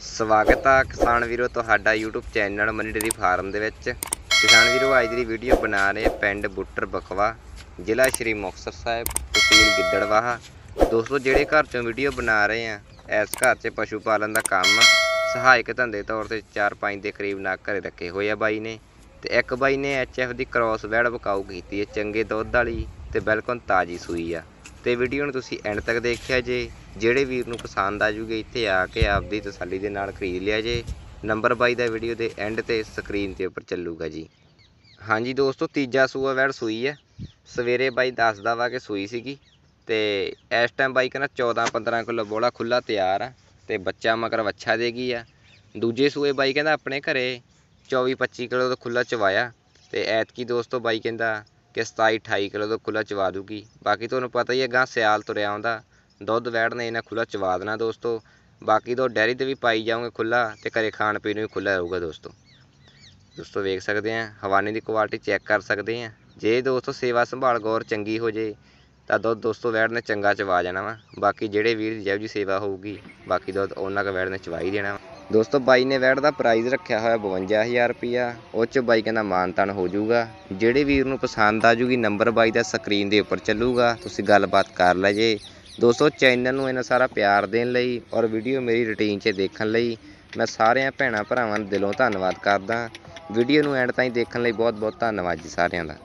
ਸਵਾਗਤ ਆ ਕਿਸਾਨ ਵੀਰੋ ਤੁਹਾਡਾ YouTube channel Mani dairy farm ਦੇ ਵਿੱਚ। ਕਿਸਾਨ ਵੀਰੋ, ਅੱਜ ਦੀ ਵੀਡੀਓ ਬਣਾ ਰਹੇ ਪਿੰਡ ਬੁੱਟਰ ਬਕਵਾ ਜ਼ਿਲ੍ਹਾ ਸ਼੍ਰੀ ਮੁਕਤਸਰ ਸਾਹਿਬ, ਤਹਿਸੀਲ ਗਿੱਦੜਵਾਹਾ। ਦੋਸਤੋ, ਜਿਹੜੇ ਘਰ ਚੋਂ ਵੀਡੀਓ ਬਣਾ ਰਹੇ ਆ, ਇਸ ਘਰ 'ਚ ਪਸ਼ੂ ਪਾਲਣ ਦਾ ਕੰਮ ਸਹਾਇਕ ਧੰਦੇ ਤੌਰ ਤੇ 4-5 ਦੇ ਕਰੀਬ ਨਾ ਘਰੇ ਰੱਖੇ ਹੋਏ ਆ ਬਾਈ ਨੇ। ਤੇ ਇੱਕ ਬਾਈ ਨੇ ਐਚਐਫ ਦੀ ਕ੍ਰਾਸ ਵੈੜ ਬਕਾਊ ਕੀਤੀ ਹੈ ਚੰਗੇ ਦੁੱਧ ਵਾਲੀ ਤੇ ਬਿਲਕੁਲ ਤਾਜੀ ਸੂਈ ਆ। ਤੇ ਵੀਡੀਓ ਨੂੰ ਤੁਸੀਂ ਐਂਡ ਤੱਕ ਦੇਖਿਆ ਜੇ, ਜਿਹੜੇ ਵੀਰ ਨੂੰ ਪਸੰਦ ਆ ਜੂਗੇ, ਇੱਥੇ ਆ ਕੇ ਆਪਦੀ ਤਸੱਲੀ ਦੇ ਨਾਲ ਖਰੀਦ ਲਿਆ ਜੇ। ਨੰਬਰ ਬਾਈ ਦਾ ਵੀਡੀਓ ਦੇ ਐਂਡ ਤੇ ਸਕਰੀਨ 'ਤੇ ਉੱਪਰ ਚੱਲੂਗਾ ਜੀ। ਹਾਂਜੀ ਦੋਸਤੋ, ਤੀਜਾ ਸੂਆ ਵੈੜ ਸੂਈ ਹੈ। ਸਵੇਰੇ ਬਾਈ ਦੱਸਦਾ ਵਾ ਕਿ ਸੂਈ ਸੀਗੀ ਤੇ ਇਸ ਟਾਈਮ ਬਾਈ ਕਹਿੰਦਾ 14 15 ਕਿਲੋ ਬੋਲਾ ਖੁੱਲਾ ਤਿਆਰ ਆ ਤੇ ਬੱਚਾ ਮਗਰ ਵੱਛਾ ਦੇਗੀ ਆ। ਦੂਜੇ ਸੂਏ ਬਾਈ ਕਹਿੰਦਾ ਆਪਣੇ ਘਰੇ 24 25 ਕਿਲੋ ਦਾ ਖੁੱਲਾ ਚਵਾਇਆ ਤੇ ਐਤਕੀ ਦੋਸਤੋ ਬਾਈ ਕਹਿੰਦਾ ਕਿ 27 28 ਕਿਲੋ ਦਾ ਖੁੱਲਾ ਚਵਾ ਦੂਗੀ। ਬਾਕੀ ਤੁਹਾਨੂੰ ਪਤਾ ਹੀ ਹੈ ਗਾਂ ਸਿਆਲ ਤੁਰਿਆ ਆਉਂਦਾ। ਦੁੱਧ ਵੈੜ ਨੇ ਇਹਨਾਂ ਖੁੱਲਾ ਚਵਾ ਦੇਣਾ ਦੋਸਤੋ। ਬਾਕੀ ਤੋਂ ਡੈਰੀ ਤੇ ਵੀ ਪਾਈ ਜਾਓਗੇ ਖੁੱਲਾ ਤੇ ਘਰੇ ਖਾਣ ਪੀਣ ਨੂੰ ਵੀ ਖੁੱਲਾ ਰਹੂਗਾ ਦੋਸਤੋ। ਦੋਸਤੋ ਵੇਖ ਸਕਦੇ ਆ ਹਵਾਨੇ ਦੀ ਕੁਆਲਿਟੀ ਚੈੱਕ ਕਰ ਸਕਦੇ ਆ ਜੇ ਦੋਸਤੋ ਸੇਵਾ ਸੰਭਾਲ ਗੌਰ ਚੰਗੀ ਹੋ ਜੇ, ਤਾਂ ਦੁੱਧ ਦੋਸਤੋ ਵੈੜ ਨੇ ਚੰਗਾ ਚਵਾ ਜਾਣਾ ਵਾ। ਬਾਕੀ ਜਿਹੜੇ ਵੀਰ ਜਿਹੋ ਜੀ ਸੇਵਾ ਹੋਊਗੀ, ਬਾਕੀ ਦੁੱਧ ਉਹਨਾਂ ਕ ਵੈੜ ਨੇ ਚਵਾ ਹੀ ਦੇਣਾ ਵਾ। ਦੋਸਤੋ, ਬਾਈ ਨੇ ਵੈੜ ਦਾ ਪ੍ਰਾਈਜ਼ ਰੱਖਿਆ ਹੋਇਆ 52000 ਰੁਪਿਆ ਉਹ ਚ ਬਾਈ ਕਹਿੰਦਾ ਮਾਨਤਾਨ ਹੋ ਜਾਊਗਾ। ਜਿਹੜੇ ਵੀਰ ਨੂੰ ਪਸੰਦ ਆ ਜੂਗੀ ਨੰਬਰ ਬਾਈ ਦਾ ਸਕਰੀਨ ਦੇ ਉੱਪਰ ਚੱਲੂਗਾ। ਤੁਸੀਂ ਗੱਲਬਾਤ ਕਰ ਲੈ ਜੇ। ਦੋਸਤੋ ਚੈਨਲ ਨੂੰ ਇਹਨਾਂ ਸਾਰਾ ਪਿਆਰ ਦੇਣ ਲਈ ਔਰ ਵੀਡੀਓ ਮੇਰੀ ਰੁਟੀਨ 'ਚ ਦੇਖਣ ਲਈ ਮੈਂ ਸਾਰਿਆਂ ਭੈਣਾਂ ਭਰਾਵਾਂ ਦਾ ਦਿਲੋਂ ਧੰਨਵਾਦ ਕਰਦਾ। ਵੀਡੀਓ ਨੂੰ ਐਂਡ ਤਾਈਂ ਦੇਖਣ ਲਈ ਬਹੁਤ ਬਹੁਤ ਧੰਨਵਾਦ ਜੀ ਸਾਰਿਆਂ ਦਾ।